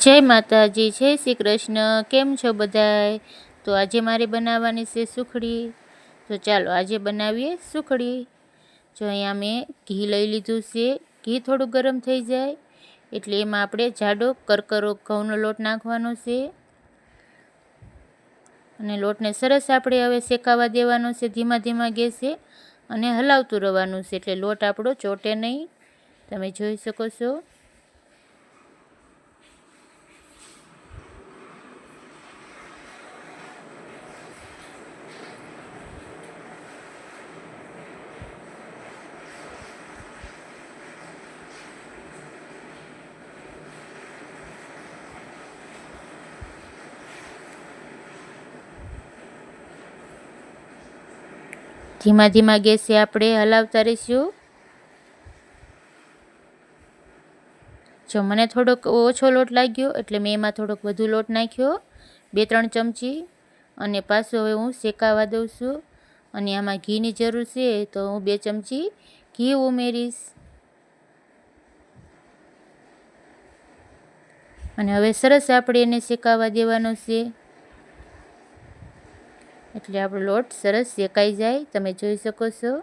જય માતાજી, જય શ્રી કૃષ્ણ, કેમ છો બધાય? તો આજે મારે બનાવવાની છે સુખડી. તો ચાલો આજે બનાવીએ સુખડી. જો અહીંયા મેં ઘી લઈ લીધું છે. ઘી થોડું ગરમ થઈ જાય, એટલે એમાં આપણે જાડો કરકરો ઘઉંનો લોટ નાખવાનો છે. અને લોટને સરસ આપણે હવે શેકાવા દેવાનો છે, ધીમા ધીમા ગેસે અને હલાવતું રહેવાનું છે, એટલે લોટ આપણો ચોટે નહીં. તમે જોઈ શકો છો. ધીમા ધીમા ગેસે આપણે હલાવતા રહીશું જો મને થોડોક ઓછો લોટ લાગ્યો, એટલે મેં એમાં થોડોક વધુ લોટ નાખ્યો, બે ત્રણ ચમચી. અને પાછો હવે હું શેકાવા દઉં છું. અને આમાં ઘીની જરૂર છે, તો હું બે ચમચી ઘી ઉમેરીશ. અને હવે સરસ આપણે એને શેકાવા દેવાનો છે. એટલે આપણો લોટ સરસ શેકાઈ જાય. તમે જોઈ શકો છો.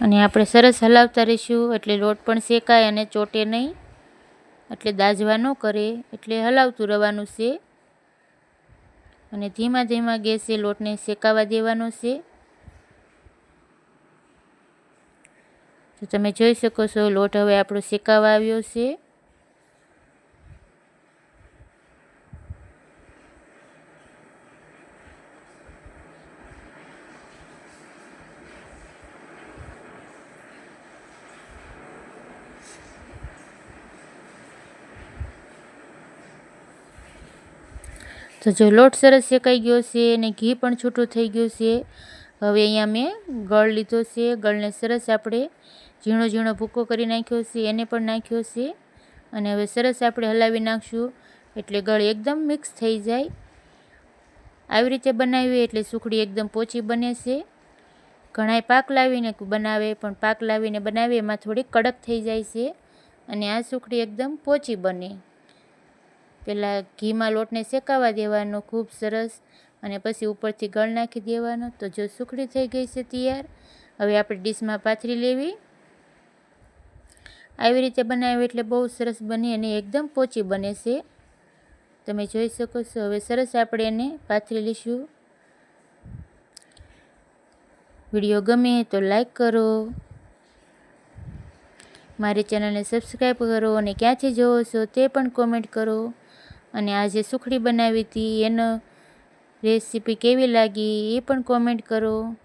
અને આપણે સરસ હલાવતા રહીશું, એટલે લોટ પણ શેકાય અને ચોટે નહીં. એટલે દાજવા ન કરે, એટલે હલાવતું રહેવાનું છે. અને ધીમા ધીમા ગેસે લોટને શેકાવા દેવાનો છે. તો તમે જોઈ શકો છો, લોટ હવે આપણો શેકાવા આવ્યો છે. તો જો લોટ સરસ શેકાઈ ગયો છે અને ઘી પણ છૂટું થઈ ગયું છે. હવે અહીંયા મેં ગળ લીધો છે, ગળને સરસ આપણે ઝીણો ઝીણો ભૂકો કરી નાખ્યો છે, એને પણ નાખ્યો છે. અને હવે સરસ આપણે હલાવી નાખશું, એટલે ગળ એકદમ મિક્સ થઈ જાય. આવી રીતે બનાવીએ એટલે સુખડી એકદમ પોચી બને છે. ઘણાય પાક લાવીને બનાવે, પણ પાક લાવીને બનાવે, એમાં થોડી કડક થઈ જાય છે. અને આ સુખડી એકદમ પોચી બને. પહેલાં ઘીમાં લોટને શેકાવા દેવાનો, ખૂબ સરસ અને પછી ઉપરથી ગળ નાખી દેવાનો. તો જો સુખડી થઈ ગઈ છે તૈયાર, હવે આપણે ડીશમાં પાથરી લેવી. આવી રીતે બનાવ્યું એટલે બહુ સરસ બની અને એકદમ પોચી બને છે. તમે જોઈ શકો છો, હવે સરસ આપણે એને પાથરી લઈશું. વીડિયો ગમે તો લાઈક કરો. મારી ચેનલને સબસ્ક્રાઈબ કરો અને ક્યાંથી જોવો છો તે પણ કોમેન્ટ કરો. અને આ જે સુખડી બનાવી હતી, એનો રેસીપી કેવી લાગી એ પણ કોમેન્ટ કરો.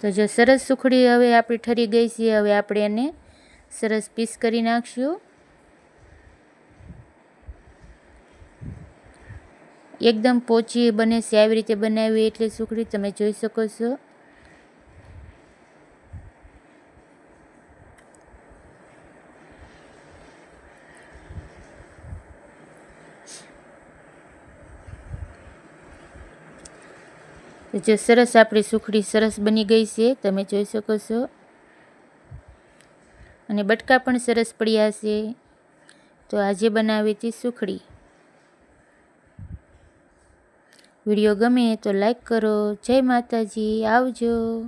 તો જો સરસ સુખડી હવે આપણી ઠરી ગઈ છે, હવે આપણે એને સરસ પીસ કરી નાખશું. એકદમ પોચી બને છે, આવી રીતે બનાવી એટલે સુખડી તમે જોઈ શકો છો. જે સરસ આપણી સુખડી સરસ બની ગઈ છે, તમે જોઈ શકો છો. અને બટકા પણ સરસ પડ્યા છે. તો આજે બનાવી હતી સુખડી. વીડિયો ગમે તો લાઈક કરો. જય માતાજી. આવજો.